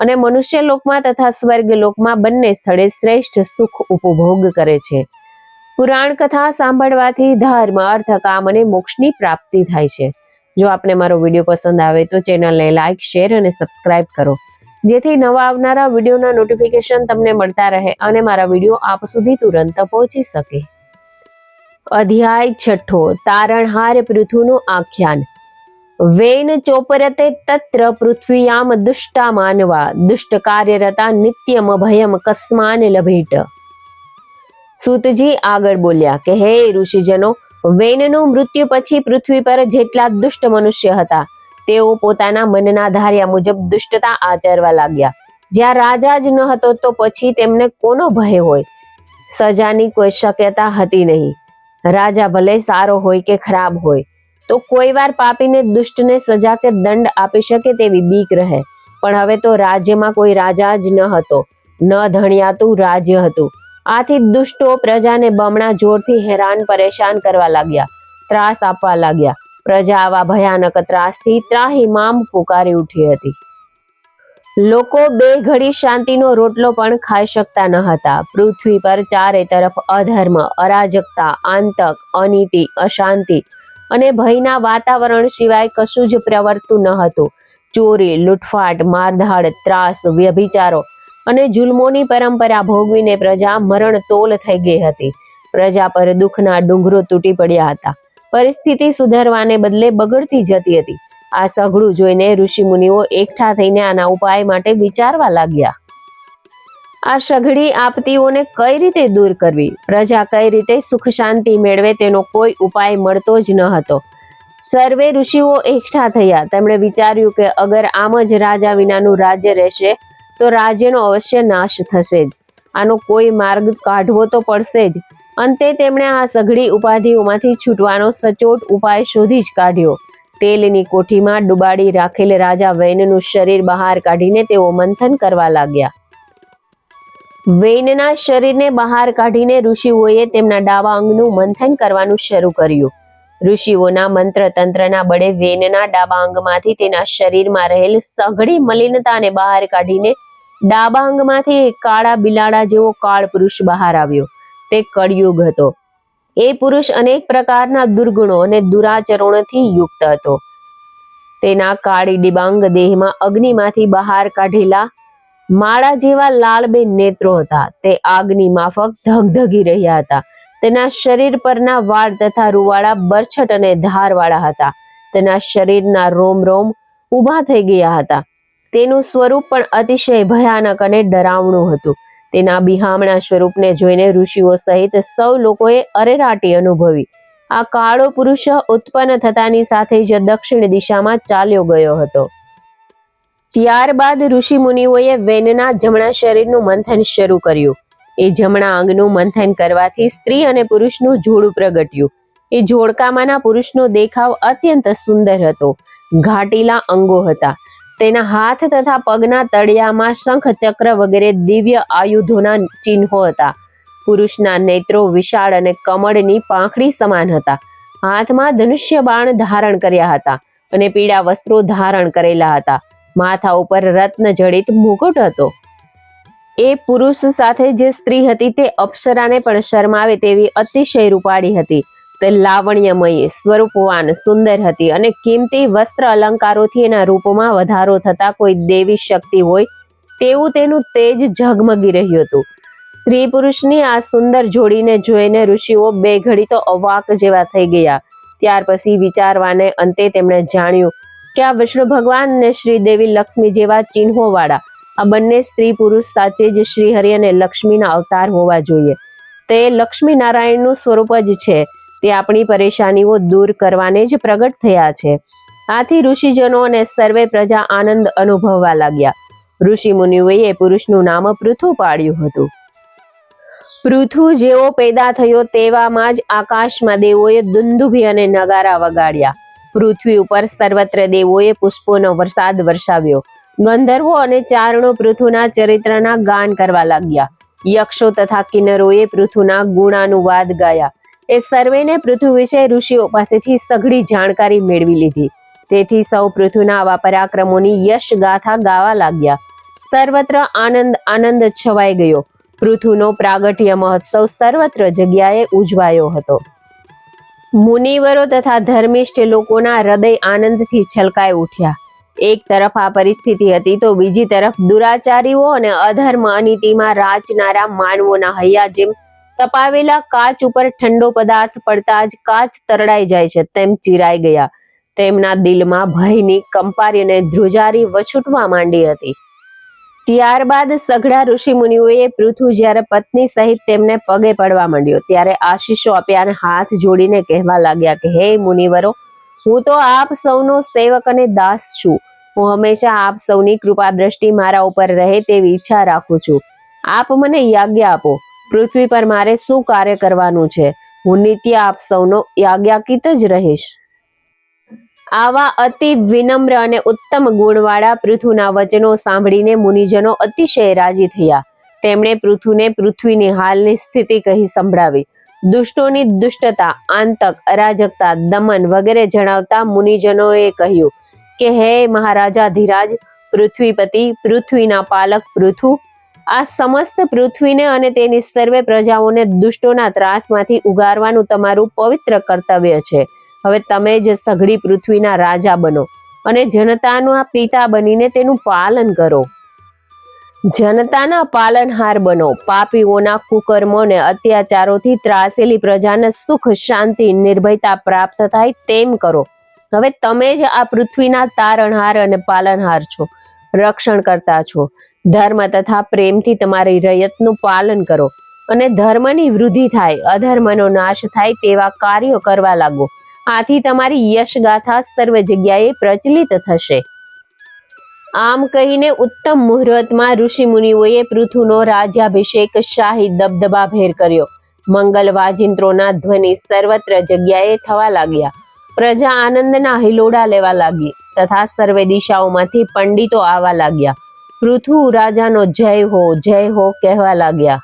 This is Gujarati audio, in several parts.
અને મનુષ્ય લોકમાં તથા સ્વર્ગ લોકમાં બંને સ્થળે શ્રેષ્ઠ સુખ ઉપભોગ કરે છે. પુરાણ કથા સાંભળવાથી ધર્મ અર્થ કામ અને મોક્ષની પ્રાપ્તિ થાય છે. જો આપને મારો વીડિયો પસંદ આવે તો ચેનલને લાઇક શેર અને સબસ્ક્રાઇબ કરો. જેથી નવા આવનારા વિડીયોના નોટિફિકેશન તમને મળતા રહે અને મારા વીડિયો આપ સુધી તુરંત પહોંચી શકે. અધ્યાય છઠ્ઠો, તારણહાર પૃથુનું આખ્યાન. વેન ચોપરતે તત્ર પૃથ્વીયામ દુષ્ટા માનવા દુષ્ટ કાર્યરતા નિત્યમ ભયમ કસ્માન લભેટ સૂતજી આગળ બોલ્યા કે હે ઋષિજનો વેનનું મૃત્યુ પછી પૃથ્વી પર જેટલા દુષ્ટ મનુષ્ય હતા તેઓ પોતાના મનના ધાર્યા મુજબ દુષ્ટતા આચરવા લાગ્યા. જ્યાં રાજા જ ન હતો તો પછી તેમને કોનો ભય હોય? સજાની કોઈ શક્યતા હતી નહીં. રાજા ભલે સારો હોય કે ખરાબ હોય તો કોઈ પાપીને દુષ્ટને સજા કે દંડ આપી શકે તેવી બીક રહે. પણ હવે તો રાજ્યમાં કોઈ રાજા જ ન હતો. ન ધણિયાતું રાજ્ય હતું. આથી દુષ્ટો પ્રજાને બમણા જોરથી હેરાન પરેશાન કરવા લાગ્યા. ત્રાસ આપવા લાગ્યા. પ્રજા આવા ભયાનક ત્રાસથી ત્રાહિમામ પુકારી ઉઠી હતી. લોકો બે ઘડી શાંતિનો રોટલો પણ ખાઈ શકતા ન હતા. પૃથ્વી પર ચારે તરફ અધર્મ, અરાજકતા, આંતક, અનીતિ, અશાંતિ અને ભયના વાતાવરણ સિવાય કશું જ પ્રવર્તું ન હતું. ચોરી, લૂંટફાટ, મારધાડ, ત્રાસ, વ્યભિચારો અને જુલ્મોની પરંપરા ભોગવીને પ્રજા મરણ તોલ થઈ ગઈ હતી. પ્રજા પર દુઃખના ડુંગરો તૂટી પડ્યા હતા. પરિસ્થિતિ સુધારવાને બદલે બગડતી જતી હતી. આ સઘળું જોઈને ઋષિ મુનિઓ એકઠા થઈને આના ઉપાય માટે વિચારવા લાગ્યા. આ સઘળી આપતીઓને કઈ રીતે દૂર કરવી? પ્રજા કઈ રીતે સુખ શાંતિ મેળવે તેનો કોઈ ઉપાય મળતો જ ન હતો. સર્વે ઋષિઓ એકઠા થયા. તેમણે વિચાર્યું કે અગર આમ જ રાજા વિનાનું રાજ્ય રહેશે, તો રાજ્યનો અવશ્ય નાશ થશે જ. આનો કોઈ માર્ગ કાઢવો તો પડશે જ. અંતે તેમણે આ સઘળી ઉપાધિઓમાંથી છૂટવાનો સચોટ ઉપાય શોધી જ કાઢ્યો. તેલની કોઠીમાં ડુબાડી રાખેલ રાજા વૈનનું શરીર બહાર કાઢીને તેઓ મંથન કરવા લાગ્યા. વૈનના શરીરને બહાર કાઢીને ઋષિઓએ તેમના ડાબા અંગનું મંથન કરવાનું શરૂ કર્યું. ઋષિઓના મંત્ર તંત્રના બળે વેનના ડાબા અંગમાંથી તેના શરીરમાં રહેલ સઘળી મલિનતાને બહાર કાઢીને ડાબા અંગમાંથી એક કાળા બિલાડા જેવો કાળ પુરુષ બહાર આવ્યો. તે કળયુગ હતો. એ પુરુષ અનેક પ્રકારના દુર્ગુણો અને દુરાચરણોથી યુક્ત હતો. તેના કાળી ડિબાંગ દેહમાં અગ્નિમાંથી બહાર કાઢેલા માળા જેવા લાલબે નેત્રો હતા. તે આગની માફક ધગધગી રહ્યા હતા. તેના શરીર પરના વાળ તથા રૂવાળા બરછટ અને ધારવાળા હતા. તેના શરીરના રોમ રોમ ઊભા થઈ ગયા હતા. તેનું સ્વરૂપ પણ અતિશય ભયાનક અને ડરાવણું હતું. તેના બિહામણા સ્વરૂપને જોઈને ઋષિઓ સહિત સૌ લોકોએ અરેરાટી અનુભવી. આ કાળો પુરુષ ઉત્પન્ન થતાની સાથે જ દક્ષિણ દિશામાં ચાલ્યો ગયો હતો. ત્યારબાદ ઋષિ મુનિઓએ વેનના જમણા શરીરનું મંથન શરૂ કર્યું. એ જમણા અંગનું મંથન કરવાથી સ્ત્રી અને પુરુષનું જોડું પ્રગટ્યું. એ જોડકામાંના પુરુષનો દેખાવ અત્યંત સુંદર હતો. ઘાટીલા અંગો હતા. તેના હાથ તથા પગના તળિયામાં શંખ ચક્ર વગેરે દિવ્ય આયુધોના ચિહ્નો હતા. પુરુષના નેત્રો વિશાળ અને કમળની પાંખડી સમાન હતા. હાથમાં ધનુષ્ય બાણ ધારણ કર્યા હતા અને પીળા વસ્ત્રો ધારણ કરેલા હતા. માથા ઉપર રત્ન જડિત મુકુટ હતો. એ પુરુષ સાથે જે સ્ત્રી હતી તે અપ્સરાને પણ શરમાવે તેવી અતિશય રૂપાળી હતી. તે લાવણ્યમયી, સ્વરૂપવાન, સુંદર હતી અને કિંમતી વસ્ત્ર અલંકારોથી એના રૂપમાં વધારો થતા કોઈ દેવી શક્તિ હોય તેવું તેનું તેજ ઝગમગી રહ્યું હતું. સ્ત્રી પુરુષની આ સુંદર જોડીને જોઈને ઋષિઓ બે ઘડી તો અવાક જેવા થઈ ગયા. ત્યાર પછી વિચારવાને અંતે તેમણે જાણ્યું કે આ વિષ્ણુ ભગવાન અને શ્રી લક્ષ્મી જેવા ચિહ્નો વાળા આ બંને સ્ત્રી પુરુષ સાચે જ શ્રીહરિ અને લક્ષ્મીના અવતાર હોવા જોઈએ. તે લક્ષ્મી નારાયણનું સ્વરૂપ જ છે. તે આપણી પરેશાનીઓ દૂર કરવાને જ પ્રગટ થયા છે. આથી ઋષિજનો અને સર્વે પ્રજા આનંદ અનુભવવા લાગ્યા. ઋષિ મુનિઓએ પુરુષનું નામ પૃથુ પાડ્યું હતું. પૃથુ જેવો પેદા થયો તેવામાં જ આકાશમાં દેવોએ દુંદુભી અને નગારા વગાડ્યા. પૃથ્વી ઉપર સર્વત્ર દેવોએ પુષ્પોનો વરસાદ વરસાવ્યો. ગંધર્વો અને ચારણો પૃથુના ચરિત્રના ગાન કરવા લાગ્યા. યક્ષો તથા કિન્નરોએ પૃથુના ગુણાનુવાદ ગાયા. એ સર્વેને પૃથુ વિશે ઋષિઓ પાસેથી સઘળી જાણકારી મેળવી લીધી. તેથી સૌ પૃથુના આવા પરાક્રમોની યશ ગાથા ગાવા લાગ્યા. સર્વત્ર આનંદ આનંદ છવાઈ ગયો. પૃથુનો પ્રાગટ્ય મહોત્સવ સર્વત્ર જગ્યાએ ઉજવાયો હતો. મુનિવરો તથા ધર્મિષ્ઠ લોકોના હૃદય આનંદથી છલકાઈ ઉઠ્યા. એક તરફ આ પરિસ્થિતિ હતી તો બીજી તરફ દુરાચારીઓ અને અધર્મ અનીતિમાં રાચનારા માનવોના હૈયા જેમ તપાવેલા કાચ ઉપર ઠંડો પદાર્થ પડતા જ કાચ તરડાઈ જાય છે તેમ ચીરાઈ ગયા. તેમના દિલમાં ભયની કંપારી અને ધ્રુજારી વછૂટવા માંડી હતી. ત્યારબાદ સઘળા ઋષિ મુનિઓએ પૃથુ જ્યારે પત્ની સહિત તેમને પગે પડવા માંડ્યો, ત્યારે આશીષો આપ્યા અને હાથ જોડીને કહેવા લાગ્યા કે, હે મુનિવરો, હું તો આપ સૌનો સેવક અને દાસ છું. હું હંમેશા આપ સૌની કૃપા દ્રષ્ટિ મારા ઉપર રહે તેવી ઈચ્છા રાખું છું. આપ મને યાજ્ઞા આપો. પૃથ્વી પર મારે શું કાર્ય કરવાનું છે? હું નિત્ય આપ સૌનો યાજ્ઞાકિત જ રહીશ. આવા અતિ વિનમ્ર અને ઉત્તમ ગુણવાળા પૃથુના વચનો સાંભળીને મુનિજનો અતિશય રાજી થયા. તેમણે પૃથુને પૃથ્વીની હાલની સ્થિતિ કહી સંભળાવી. દુષ્ટોની દુષ્ટતા, આંતક, અરાજકતા, દમન વગેરે જણાવતા મુનિજનોએ કહ્યું કે, હે મહારાજા ધીરાજ, પૃથ્વીપતિ, પૃથ્વીના પાલક પૃથુ, આ સમસ્ત પૃથ્વીને અને તેની સર્વે પ્રજાઓને દુષ્ટોના ત્રાસમાંથી ઉગારવાનું તમારું પવિત્ર કર્તવ્ય છે. હવે તમે જ સઘળી પૃથ્વીના રાજા બનો અને જનતાના પિતા બનીને તેનું પાલન કરો. જનતાના પાલનહાર બનો. પાપીઓના કુકર્મો અને અત્યાચારોથી ત્રાસેલી પ્રજાને સુખ, શાંતિ, નિર્ભયતા પ્રાપ્ત થાય તેમ કરો. હવે તમે જ આ પૃથ્વીના તારણહાર અને પાલનહાર છો. રક્ષણ કરતા છો. ધર્મ તથા પ્રેમથી તમારી રયતનું પાલન કરો અને ધર્મની વૃદ્ધિ થાય, અધર્મનો નાશ થાય તેવા કાર્યો કરવા લાગો. આથી તમારી યશગાથા સર્વ જગ્યાએ પ્રચલિત થશે. આમ કહીને ઉત્તમ મુહૂર્તમાં ઋષિ મુનિઓએ પૃથુનો રાજ્યાભિષેક શાહી દબદબા ભેર કર્યો. મંગલ વાજિંત્રોના ધ્વનિ સર્વત્ર જગ્યાએ થવા લાગ્યા. પ્રજા આનંદના હિલોડા લેવા લાગી તથા સર્વે દિશાઓમાંથી પંડિતો આવવા લાગ્યા. પૃથુ રાજાનો જય હો જય હો કહેવા લાગ્યા.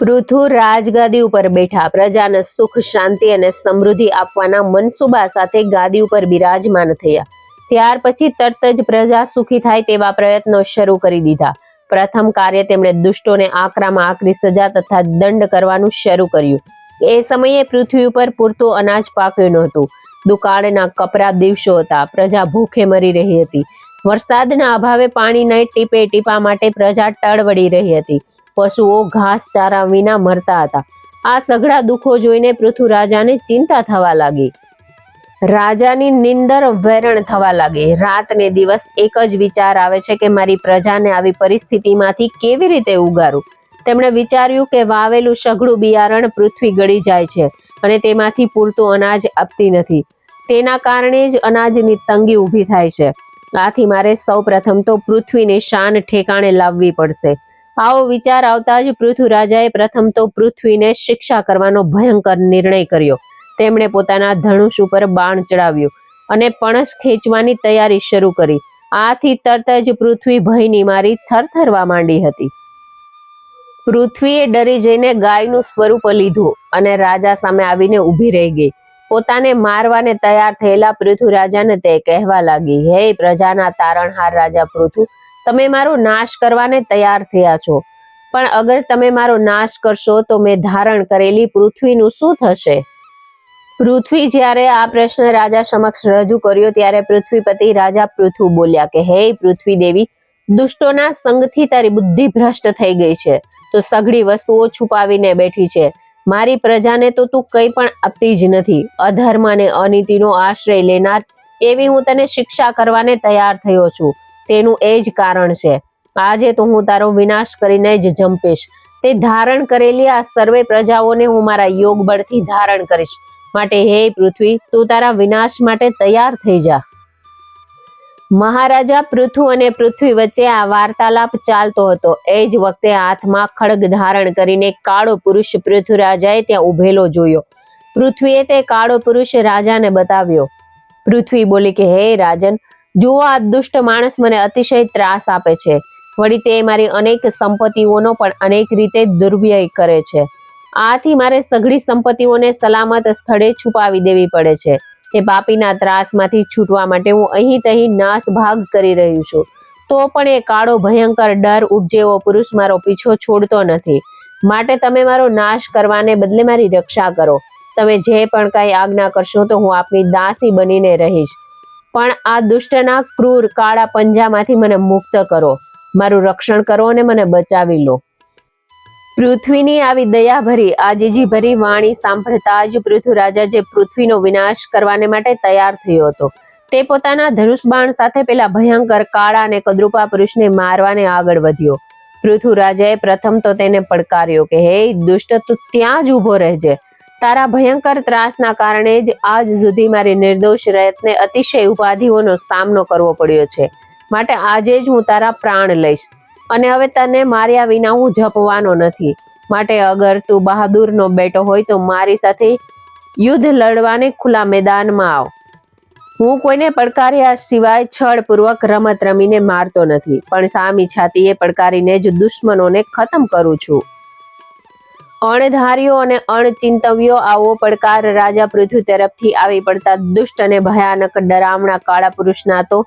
પૃથુ રાજગાદી ઉપર બેઠા પ્રજાને સુખ, શાંતિ અને સમૃદ્ધિ આપવાના મનસુબા સાથે ગાદી ઉપર બિરાજમાન થયા. ત્યાર પછી તરત જ પ્રજા સુખી થાય તેવા પ્રયત્નો શરૂ કરી દીધા. પ્રથમ કાર્ય તેમણે દુષ્ટોને આકરામાં આકરી સજા તથા દંડ કરવાનું શરૂ કર્યું. એ સમયે પૃથ્વી ઉપર પૂરતું અનાજ પાક્યું નહોતું. દુકાળના કપરા દિવસો હતા. પ્રજા ભૂખે મરી રહી હતી. વરસાદના અભાવે પાણીના ટીપે ટીપા માટે પ્રજા ટળવડી રહી હતી. પશુઓ ઘાસ ચારા વિના મરતા હતા. આ સઘળા દુઃખો જોઈને પૃથુ રાજાને ચિંતા થવા લાગી. રાજાની નિંદર વેરણ થવા લાગી. રાત ને દિવસ એક જ વિચાર આવે છે કે મારી પ્રજાને આવી પરિસ્થિતિમાંથી કેવી રીતે ઉગારું? તેમણે વિચાર્યું કે વાવેલું સઘળું બિયારણ પૃથ્વી ગળી જાય છે અને તેમાંથી પૂરતું અનાજ આપતી નથી. તેના કારણે જ અનાજની તંગી ઊભી થાય છે. આથી મારે સૌ પ્રથમ તો પૃથ્વીને શાન ઠેકાણે લાવવી પડશે. આવો વિચાર આવતા જ પૃથ્વીરાજાએ પ્રથમ તો પૃથ્વીને શિક્ષા કરવાનો ભયંકર નિર્ણય કર્યો. તેમણે પોતાના ધનુષ ઉપર બાણ ચડાવ્યું અને પણસ ખેંચવાની તૈયારી શરૂ કરી. આથી તરત જ પૃથ્વી ભયની મારી થરથરવા માંડી હતી. પૃથ્વીએ ડરી જઈને ગાયનું સ્વરૂપ લીધું અને રાજા સામે આવીને ઊભી રહી ગઈ. પોતાને મારવાને તૈયાર થયેલા પૃથુ રાજાને તે કહેવા લાગી, હે પ્રજાના તારણહાર રાજા પૃથુ તમે મારો નાશ કરવાને તૈયાર થયા છો. પણ અગર તમે મારો નાશ કરશો તો મેં ધારણ કરેલી પૃથ્વીનું શું થશે? પૃથ્વી જ્યારે આ પ્રશ્ન રાજા સમક્ષ રજૂ કર્યો ત્યારે પૃથ્વીપતિ રાજા પૃથુ બોલ્યા કે, હે પૃથ્વી દેવી, દુષ્ટોના સંગથી તારી બુદ્ધિ ભ્રષ્ટ થઈ ગઈ છે. તો સઘળી વસ્તુઓ છુપાવીને બેઠી છે. મારી પ્રજાને તો તું કંઈ પણ આપતી જ નથી. અધર્મ અને અનીતિનો આશ્રય લેનાર એવી હું તને શિક્ષા કરવાને તૈયાર થયો છું. તેનું એ જ કારણ છે. આજે તો હું તારો વિનાશ કરીને જ જંપીશ. તે ધારણ કરેલી આ સર્વે પ્રજાઓને હું મારા યોગ બળથી ધારણ કરીશ. માટે હે પૃથ્વી, તું તારા વિનાશ માટે તૈયાર થઈ જા. મહારાજા પૃથુ અને પૃથ્વી વચ્ચે આ વાર્તાલાપ ચાલતો હતો. એ જ વખતે હાથમાં ખડગ ધારણ કરીને કાળો પુરુષ પૃથ્વીરાજાએ ત્યાં ઉભેલો જોયો. પૃથ્વીએ તે કાળો પુરુષ રાજાને બતાવ્યો. પૃથ્વી બોલી કે, હે રાજન જુઓ આ દુષ્ટ માણસ મને અતિશય ત્રાસ આપે છે. વળી તે મારી અનેક સંપત્તિઓનો પણ અનેક રીતે દુર્વ્યય કરે છે. આથી મારે સઘળી સંપત્તિઓને સલામત સ્થળે છુપાવી દેવી પડે છે. તે પાપીના ત્રાસમાંથી છૂટવા માટે હું અહીં તહીં નાશ ભાગ કરી રહ્યું છું. તો પણ એ કાળો ભયંકર ડર ઉપજેવો પુરુષ મારો પીછો છોડતો નથી. માટે તમે મારો નાશ કરવાને બદલે મારી રક્ષા કરો. તમે જે પણ કાંઈ આજ્ઞા કરશો તો હું આપની દાસી બનીને રહીશ. પણ આ દુષ્ટના ક્રૂર કાળા પંજામાંથી મને મુક્ત કરો. મારું રક્ષણ કરો અને મને બચાવી લો. પૃથ્વીની આવી દયાભરી, આજીજીભરી વાણી સાંભળતા જ પૃથ્વીરાજા જે પૃથ્વીનો વિનાશ કરવાને માટે તૈયાર થયો હતો. તે પોતાના ધનુષબાણ સાથે પેલા ભયંકર કાળા અને કદરૂપા પુરુષને મારવાને આગળ વધ્યો. પૃથ્વીરાજાએ પ્રથમ તો તેને પડકાર્યો કે, હે, દુષ્ટ, તું ત્યાં જ ઊભો રહેજે. તારા ભયંકર ત્રાસના કારણે જ આજ સુધી મારી નિર્દોષ રયતને અતિશય ઉપાધિઓનો સામનો કરવો પડ્યો છે. માટે આજે જ હું તારા પ્રાણ લઈશ. અને હવે તને માર્યા વિના હું જપવાનો નથી. માટે અગર તું બહાદુરનો બેટો હોય તો મારી સાથે યુદ્ધ લડવાને ખુલ્લા મેદાનમાં આવ. હું કોઈને પડકાર્યા સિવાય છળપૂર્વક રમત રમીને મારતો નથી. પણ સામી છાતીએ પડકારીને જ દુશ્મનોને ખતમ કરું છું. અણધાર્યો અને અણચિંતવ્યો આવો પડકાર રાજા પૃથ્વી તરફથી આવી પડતા દુષ્ટ અને ભયાનક ડરામણા કાળા પુરુષના તો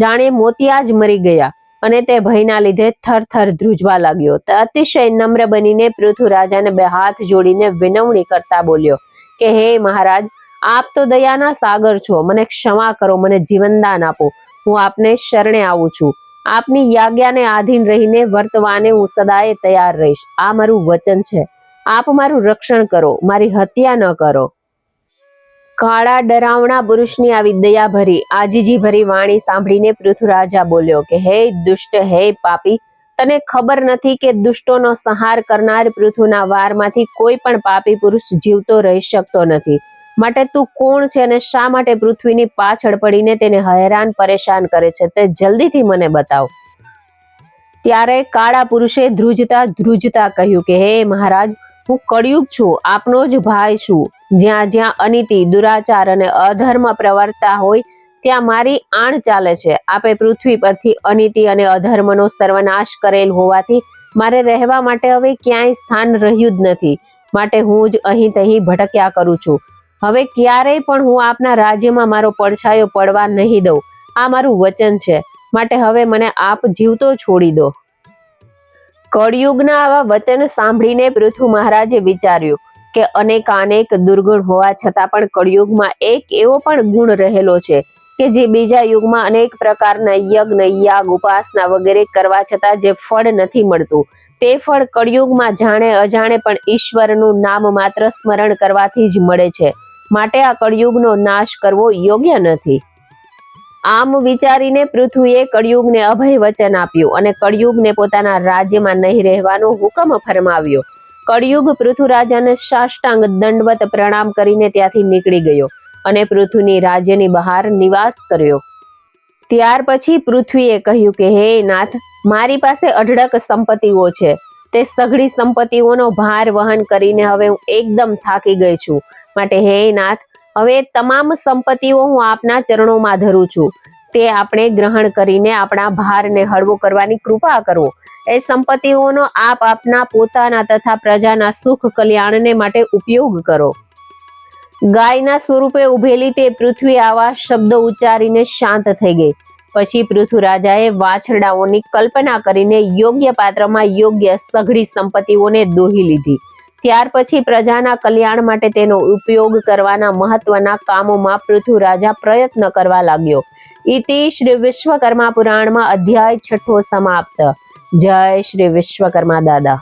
જાણે મોતિયા જ મરી ગયા અને તે ભયના લીધે થરથર ધ્રુજવા લાગ્યો. તે અતિશય નમ્ર બનીને પૃથ્વી રાજાને બે હાથ જોડીને વિનવણી કરતા બોલ્યો કે, હે મહારાજ, આપ તો દયાના સાગર છો. મને ક્ષમા કરો, મને જીવનદાન આપો. હું આપને શરણે આવું છું. આપની યાજ્ઞાને આધીન રહીને વર્તવાને હું સદાય તૈયાર રહીશ. આ મારું વચન છે. આપ મારું રક્ષણ કરો, મારી હત્યા ન કરો. કાળા ડરાવણા પુરુષની આવી દયાભરી આજીજી ભરી વાણી સાંભળીને પૃથ્વીરાજા બોલ્યો કે, હે દુષ્ટ, હે પાપી, તને ખબર નથી કે દુષ્ટોનો સંહાર કરનાર પૃથ્વીના વારમાંથી કોઈ પણ પાપી પુરુષ જીવતો રહી શકતો નથી. માટે તું કોણ છે અને શા માટે પૃથ્વીની પાછળ પડીને તેને હેરાન પરેશાન કરે છે તે જલ્દીથી મને બતાવ. ત્યારે કાળા પુરુષે ધ્રુજતા ધ્રુજતા કહ્યું કે, હે મહારાજ હું કળિયુગ છું, આપનો જ ભાઈ છું. જ્યાં જ્યાં અનિતિ, દુરાચાર અને અધર્મ પ્રવર્તા હોય, ત્યાં મારી આણ ચાલે છે. આપે પૃથ્વી પરથી અનિતિ અને અધર્મનો સર્વનાશ કરેલ હોવાથી મારે રહેવા માટે હવે ક્યાંય સ્થાન રહ્યું જ નથી. માટે હું જ અહીં તહીં ભટક્યા કરું છું. હવે ક્યારેય પણ હું આપના રાજ્યમાં મારો પડછાયો પડવા નહીં દઉં. આ મારું વચન છે. માટે હવે મને આપ જીવતો છોડી દો. કળિયુગના આવા વચન સાંભળીને પૃથુ મહારાજે વિચાર્યું કે અનેકાનેક દુર્ગુણ હોવા છતાં પણ કળિયુગમાં એક એવો પણ ગુણ રહેલો છે કે જે બીજા યુગમાં અનેક પ્રકારના યજ્ઞ, યાગ, ઉપાસના વગેરે કરવા છતાં જે ફળ નથી મળતું. તે ફળ કળિયુગમાં જાણે અજાણે પણ ઈશ્વરનું નામ માત્ર સ્મરણ કરવાથી જ મળે છે. માટે આ કળિયુગનો નાશ કરવો યોગ્ય નથી. આમ વિચારીને પૃથ્વીએ કળિયુગને અભય વચન આપ્યું અને કળિયુગને પોતાના રાજ્યમાં નહીં રહેવાનો હુકમ ફરમાવ્યો. કળિયુગ પૃથ્વીરાજાને સાષ્ટાંગ દંડવત પ્રણામ કરીને ત્યાંથી નીકળી ગયો અને પૃથ્વીની રાજ્યની બહાર નિવાસ કર્યો. ત્યાર પછી પૃથ્વીએ કહ્યું કે, હે નાથ, મારી પાસે અઢળક સંપત્તિઓ છે. તે સઘળી સંપત્તિઓનો ભાર વહન કરીને હવે હું એકદમ થાકી ગઈ છું. માટે હે નાથ હવે તમામ સંપત્તિઓ હું આપના ચરણોમાં ધરું છું. તે આપણે ગ્રહણ કરીને આપણા ભારને હળવો કરવાની કૃપા કરો. એ સંપત્તિઓનો આપ આપના પોતાના તથા પ્રજાના સુખ કલ્યાણને માટે ઉપયોગ કરો. ગાયના સ્વરૂપે ઉભેલી તે પૃથ્વી આવા શબ્દો ઉચ્ચારીને શાંત થઈ ગઈ. પછી પૃથ્વીરાજાએ વાછરડાઓની કલ્પના કરીને યોગ્ય પાત્રમાં યોગ્ય સઘળી સંપત્તિઓને દોહી લીધી. ત્યાર પછી પ્રજાના કલ્યાણ માટે તેનો ઉપયોગ કરવાના મહત્વના કામોમાં પૃથ્વીરાજા પ્રયત્ન કરવા લાગ્યો. ઇતિ શ્રી વિશ્વકર્મા પુરાણમાં અધ્યાય છઠ્ઠો સમાપ્ત. જય શ્રી વિશ્વકર્મા દાદા.